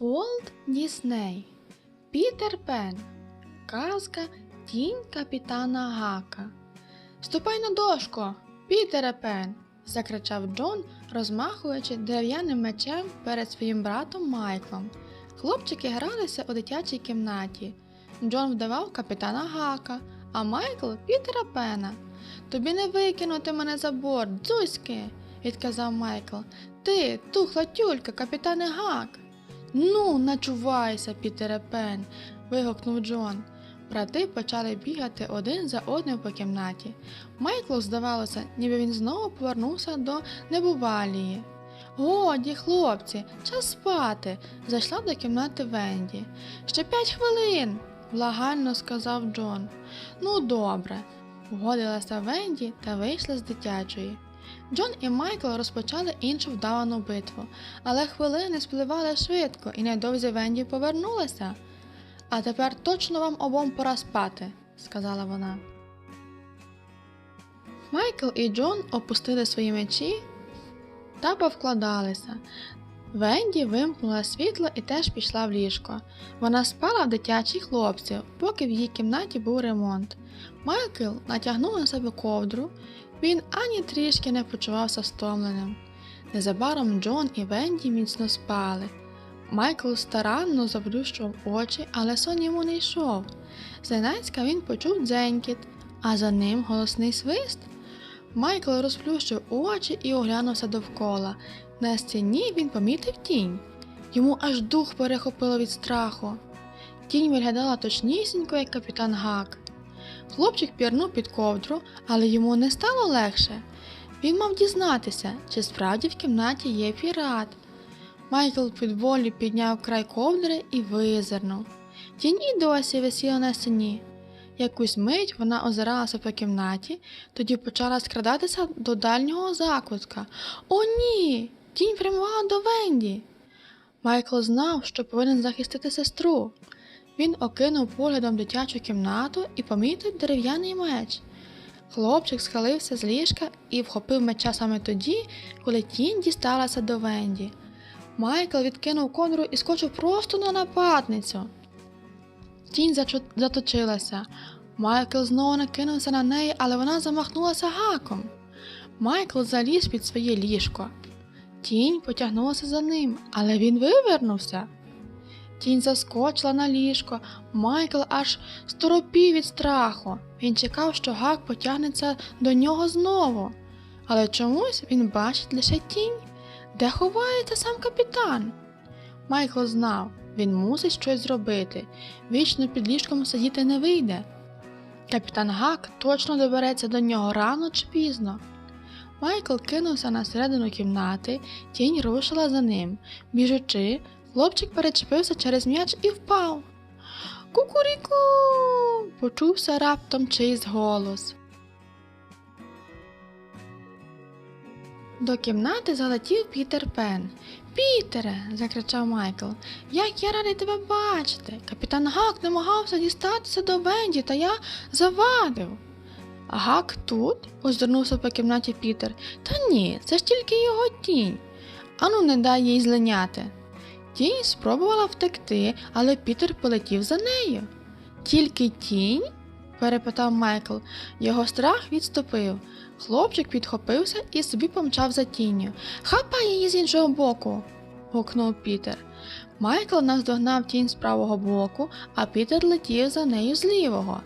Уолт Дісней Пітер Пен Казка Тінь капітана Гака. Ступай на дошку, Пітере Пен. закричав Джон, розмахуючи дерев'яним мечем перед своїм братом Майклом. Хлопчики гралися у дитячій кімнаті. Джон вдавав капітана Гака, а Майкл Пітера Пена. Тобі не викинути мене за борт, дзузьки, відказав Майкл. Ти, тухла тюлька, капітане Гак. Ну, начувайся, Пітере Пен, вигукнув Джон. Брати почали бігати один за одним по кімнаті. Майклу здавалося, ніби він знову повернувся до небувалії. Годі, хлопці, час спати. зайшла до кімнати Венді. Ще п'ять хвилин, благально сказав Джон. Ну, добре, погодилася Венді та вийшла з дитячої. Джон і Майкл розпочали іншу вдавану битву, але хвилини спливали швидко, і невдовзі Венді повернулася. А тепер точно вам обом пора спати, сказала вона. Майкл і Джон опустили свої мечі та повкладалися. Венді вимкнула світло і теж пішла в ліжко. Вона спала в дитячих хлопців, поки в її кімнаті був ремонт. Майкл натягнув на себе ковдру, він ані трішки не почувався стомленим. Незабаром Джон і Венді міцно спали. Майкл старанно заплющував очі, але сон йому не йшов. Зненацька він почув дзенькіт, а за ним голосний свист. Майкл розплющив очі і оглянувся довкола. На стіні він помітив тінь. Йому аж дух перехопило від страху. Тінь виглядала точнісінько, як капітан Гак. Хлопчик пірнув під ковдру, але йому не стало легше. Він мав дізнатися, чи справді в кімнаті є пірат. Майкл під волі підняв край ковдри і визирнув. Тінь і досі висіла на стіні. Якусь мить вона озиралася по кімнаті, тоді почала скрадатися до дальнього закутка. О, ні! Тінь прямувала до Венді. Майкл знав, що повинен захистити сестру. Він окинув поглядом дитячу кімнату і помітив дерев'яний меч. Хлопчик схилився з ліжка і вхопив меча саме тоді, коли тінь дісталася до Венді. Майкл відкинув конру і скочив просто на нападницю. Тінь зачу- заточилася. Майкл знову накинувся на неї, але вона замахнулася гаком. Майкл заліз під своє ліжко. Тінь потягнулася за ним, але він вивернувся. Тінь заскочила на ліжко, Майкл аж сторопів від страху. Він чекав, що гак потягнеться до нього знову. Але чомусь він бачить лише тінь, де ховається сам капітан. Майкл знав, він мусить щось зробити. Вічно під ліжком сидіти не вийде. Капітан Гак точно добереться до нього рано чи пізно. Майкл кинувся на середину кімнати, тінь рушила за ним. Біжучи, хлопчик перечепився через м'яч і впав. Кукуріку. почувся раптом чийсь голос. До кімнати залетів Пітер Пен. Пітере, закричав Майкл, як я радий тебе бачити. Капітан Гак намагався дістатися до Венді, та я завадив. Гак тут? озирнувся по кімнаті Пітер. Та ні, це ж тільки його тінь. Ану, не дай їй злиняти. Тінь спробувала втекти, але Пітер полетів за нею. Тільки тінь? перепитав Майкл. Його страх відступив. Хлопчик підхопився і собі помчав за тінню. Хапай її з іншого боку. гукнув Пітер. Майкл наздогнав тінь з правого боку, а Пітер летів за нею з лівого.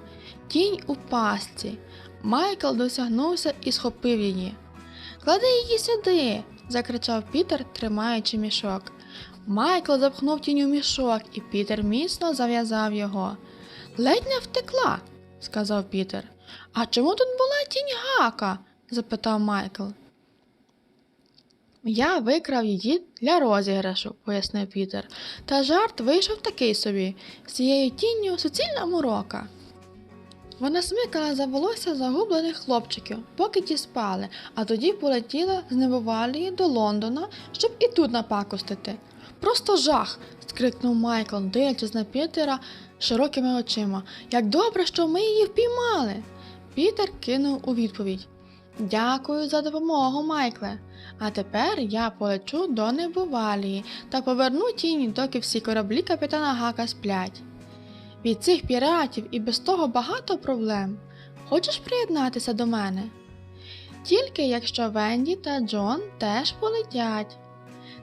Тінь у пастці. Майкл досягнувся і схопив її. Клади її сюди. закричав Пітер, тримаючи мішок. Майкл запхнув тінь у мішок, і Пітер міцно зав'язав його. Ледь не втекла, сказав Пітер. А чому тут була тінь гака? запитав Майкл. Я викрав її для розіграшу, пояснив Пітер. Та жарт вийшов такий собі, з цією тінню суцільна морока. Вона смикала за волосся загублених хлопчиків, поки ті спали, а тоді полетіла з небувалії до Лондона, щоб і тут напакостити. Просто жах. скрикнув Майкл, дивлячись на Пітера широкими очима. Як добре, що ми її впіймали. Пітер кинув у відповідь. Дякую за допомогу, Майкле. А тепер я полечу до Небувалії та поверну тіні, доки всі кораблі капітана Гака сплять. Від цих піратів і без того багато проблем. Хочеш приєднатися до мене? Тільки якщо Венді та Джон теж полетять.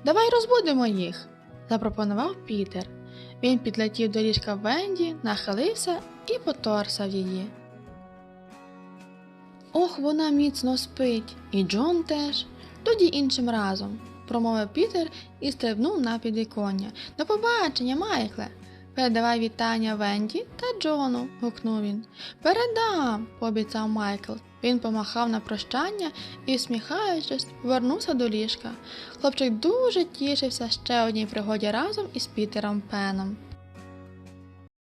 Давай розбудимо їх, запропонував Пітер. Він підлетів до ліжка Венді, нахилився і поторсав її. Ох, вона міцно спить, і Джон теж. Тоді іншим разом, промовив Пітер і стрибнув на підвіконня. До побачення, Майкле. Передавай вітання Венді та Джону, гукнув він. Передам, пообіцяв Майкл. Він помахав на прощання і, усміхаючись, повернувся до ліжка. Хлопчик дуже тішився ще одній пригоді разом із Пітером Пеном.